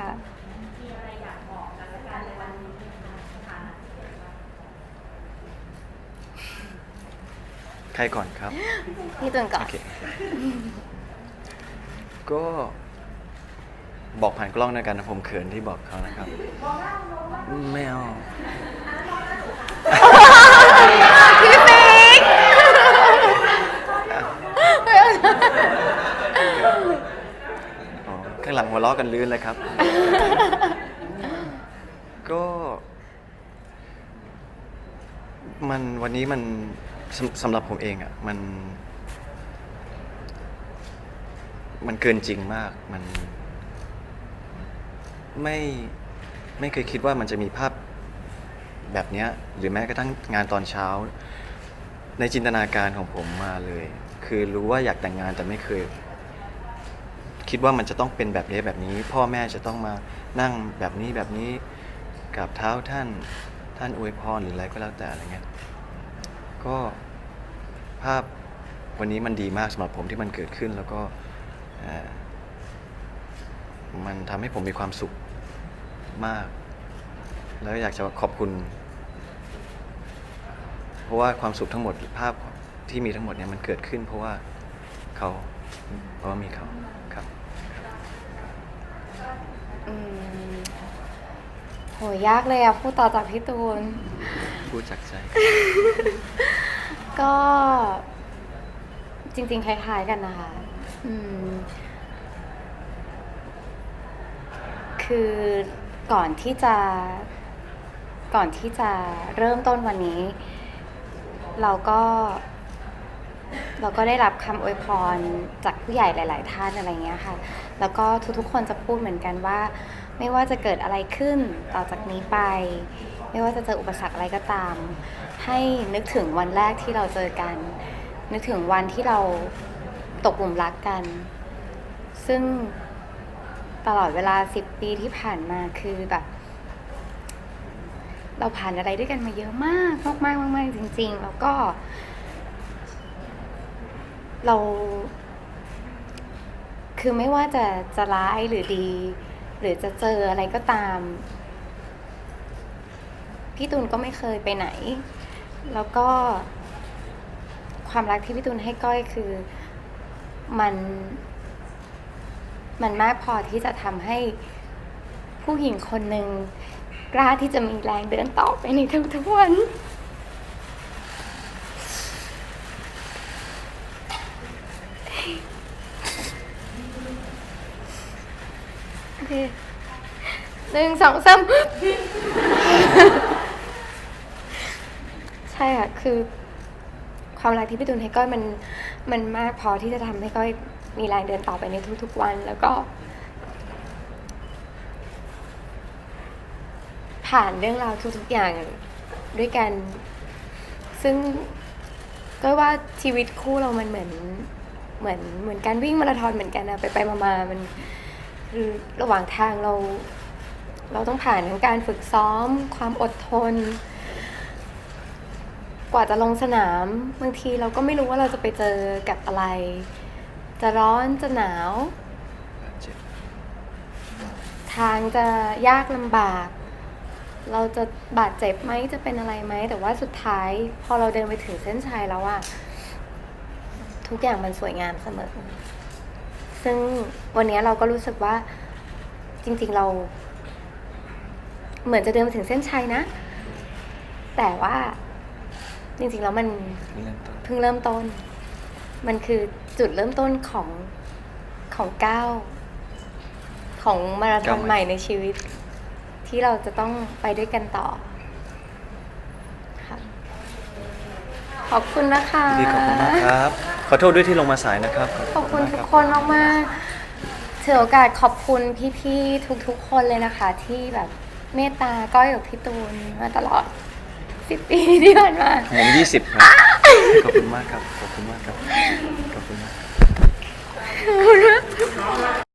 ค่ะ มีอะไรอยากบอกกันและกันในวันนี้ไหมคะสถานะที่เกิดมาใครก่อนครับ พี่ตุนก่อโอนเค ก็บอกผ่านกล้องด้วยกันนะผมเขินที่บอกเขานะครับไม่เอา พี่ปิ๊ก อ๋อข้างหลังหัวเราะกันลื่นเลยครับ ก็ มันวันนี้มันสำสำหรับผมเองอะ่ะมัน มันเกินจริงมากมันไม่ไม่เคยคิดว่ามันจะมีภาพแบบเนี้ย หรือแม้กระทั่งงานตอนเช้า ในจินตนาการของผมมาเลย คือรู้ว่าอยากแต่งงานแต่ไม่เคย คิดว่ามันจะต้องเป็นแบบนี้แบบนี้ พ่อแม่จะต้องมานั่งแบบนี้แบบนี้กับเท้าท่านท่านอวยพรหรืออะไรก็แล้วแต่อะไรเงี้ยก็ภาพวันนี้มันดีมากสำหรับผมที่มันเกิดขึ้นแล้วก็มันทำให้ผมมีความสุขมาก แล้วอยากจะขอบคุณ เพราะว่าความสุขทั้งหมดภาพที่มีทั้งหมดเนี่ยมันเกิดขึ้น เพราะว่าเขาเพราะว่ามีเขาครับ อืม โหยากเลยอะพูดต่อจากพี่ตูน พูดจากใจ ก็จริง ๆ คล้าย ๆ กันนะคะ อืม คือก่อนที่จะ ก่อนที่จะเริ่มต้นวันนี้ เราก็ เราก็ได้รับคำอวยพรจากผู้ใหญ่หลาย ๆ ท่านอะไรเงี้ยค่ะ แล้วก็ทุกๆ คนจะพูดเหมือนกันว่า ไม่ว่าจะเกิดอะไรขึ้นต่อจากนี้ไป ไม่ว่าจะเจออุปสรรคอะไรก็ตาม ให้นึกถึงวันแรกที่เราเจอกัน นึกถึงวันที่เราตกหลุมรักกัน ซึ่งตลอดเวลาสิบปีที่ผ่านมาคือแบบ เราผ่านอะไรด้วยกันมาเยอะมากมากมากมากจริง ๆ แล้วก็ เรา คือไม่ว่าจะจะร้ายหรือดี หรือจะเจออะไรก็ตาม พี่ตูนก็ไม่เคยไปไหน แล้วก็ความรักที่พี่ตูนให้ก้อยคือมันมันมากพอที่จะทำให้ผู้หญิงคนหนึ่งกล้าที่จะมีแรงเดินต่อไปในทุกๆวัน เคหนึ่งสองสามใช่ค่ะ คือ ความรักที่พี่ตูนให้ก้อยมันมันมากพอที่จะทำให้ก้อยมีแรงเดินต่อไปในทุกๆวัน แล้วก็ ผ่านเรื่องราวทุกๆอย่างด้วยกัน ซึ่งก็ว่าชีวิตคู่เรามันเหมือนเหมือนเหมือนการวิ่งมาราธอนเหมือนกันนะไปไปมามามัน ระหว่างทางเรา เราต้องผ่านทั้งการฝึกซ้อม ความอดทน กว่าจะลงสนามบางทีเราก็ไม่รู้ว่าเราจะไปเจอกับอะไร จะร้อนจะหนาว ทางจะยากลำบาก เราจะบาดเจ็บไหมจะเป็นอะไรไหม แต่ว่าสุดท้าย พอเราเดินไปถึงเส้นชัยแล้วอะทุกอย่างมันสวยงามเสมอ ซึ่งวันนี้เราก็รู้สึกว่าจริง ๆเรา เหมือนจะเดินไปถึงเส้นชัยนะ แต่ว่าจริงๆแล้วมันเพิ่งเริ่มต้น มันคือจุดเริ่มต้นของของก้าวของมาราธอนใหม่ในชีวิต ที่เราจะต้องไปด้วยกันต่อขอบคุณนะคะ ดีขอบคุณมากครับ ขอโทษด้วยที่ลงมาสายนะครับขอบคุณมากทุกรับคนมากๆถือโอกาสขอบคุณพี่ๆทุกๆ คนเลยนะคะ ที่แบบเมตตาก้อยกับพี่ตูนมาตลอดสิบปีที่ผ่านมาผมยี่สิบครับ ขอบคุณมากครับ ขอบคุณมากครับ ขอบคุณมาก